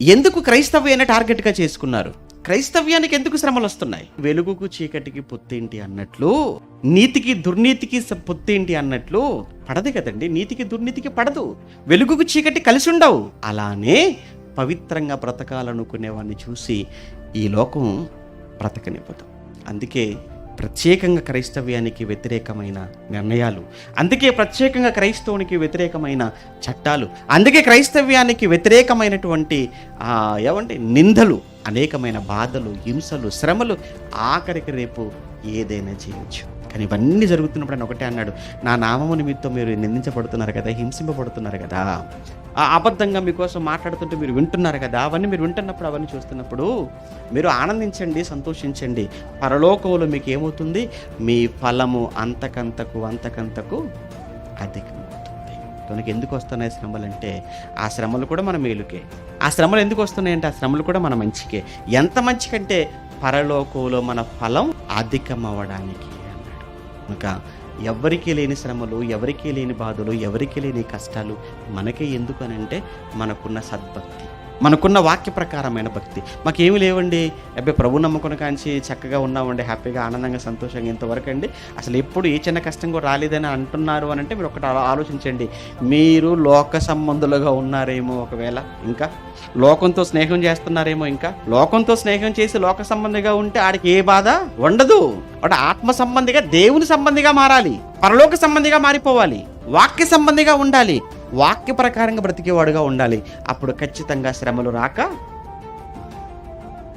ఎందుకు క్రైస్తవ్యాన్ని టార్గెట్గా చేసుకున్నారు? క్రైస్తవ్యానికి ఎందుకు శ్రమలు వస్తున్నాయి? వెలుగుకు చీకటికి పొత్తేంటి అన్నట్లు నీతికి దుర్నీతికి పొత్తేంటి అన్నట్లు పడదు కదండి. నీతికి దుర్నీతికి పడదు. వెలుగుకు చీకటి కలిసి ఉండవు అలానే పవిత్రంగా బ్రతకాలనుకునేవాడిని చూసి ఈ లోకం బ్రతకనివ్వదు. అందుకే ప్రత్యేకంగా క్రైస్తవ్యానికి వ్యతిరేకమైన నిర్ణయాలు. అందుకే ప్రత్యేకంగా క్రైస్తవునికి వ్యతిరేకమైన చట్టాలు. అందుకే క్రైస్తవ్యానికి వ్యతిరేకమైనటువంటి ఏమంటే నిందలు అనేకమైన బాధలు హింసలు శ్రమలు ఆఖరికి రేపు ఏదైనా చేయొచ్చు. కానీ ఇవన్నీ జరుగుతున్నప్పుడు ఆయన ఒకటే అన్నాడు. నా నామము నిమిత్తం మీరు నిందించబడుతున్నారు కదా హింసింపబడుతున్నారు కదా. ఆ అబద్ధంగా మీకోసం మాట్లాడుతుంటే మీరు వింటున్నారు కదా అవన్నీ మీరు వింటున్నప్పుడు అవన్నీ చూస్తున్నప్పుడు మీరు ఆనందించండి సంతోషించండి. పరలోకంలో మీకు ఏమవుతుంది? మీ ఫలము అంతకంతకు అంతకంతకు అధికమవుతుంది. కనుక ఎందుకు వస్తున్నాయి శ్రమలు అంటే ఆ శ్రమలు కూడా మన మేలుకే. ఆ శ్రమలు ఎందుకు వస్తున్నాయంటే ఆ శ్రమలు కూడా మన మంచికే. ఎంత మంచి కంటే పరలోకంలో మన ఫలం అధికమవ్వడానికి. కనుక ఎవరికీ లేని శ్రమలు ఎవరికీ లేని బాధలు ఎవరికీ లేని కష్టాలు మనకే ఎందుకు అని అంటే మనకున్న సద్భక్తి. మనకున్న వాక్య ప్రకారమైన భక్తి. మాకేమి లేవండి. అబ్బాయి ప్రభు నమ్ముకుని కాంచి చక్కగా ఉన్నామండి హ్యాపీగా ఆనందంగా సంతోషంగా ఇంతవరకు అండి. అసలు ఎప్పుడు ఏ చిన్న కష్టం కూడా రాలేదని అంటున్నారు అని అంటే మీరు ఒకటి ఆలోచించండి. మీరు లోక సంబంధులుగా ఉన్నారేమో ఒకవేళ ఇంకా? లోకంతో స్నేహం చేస్తున్నారేమో ఇంకా? లోకంతో స్నేహం చేసి లోక సంబంధిగా ఉంటే ఆడికి ఏ బాధ? ఉండదు. వాడు ఆత్మ సంబంధిగా దేవుని సంబంధిగా మారాలి. పరలోక సంబంధిగా మారిపోవాలి. వాక్య సంబంధిగా ఉండాలి. వాక్య ప్రకారంగా బ్రతికేవాడుగా ఉండాలి. అప్పుడు ఖచ్చితంగా శ్రమలు రాక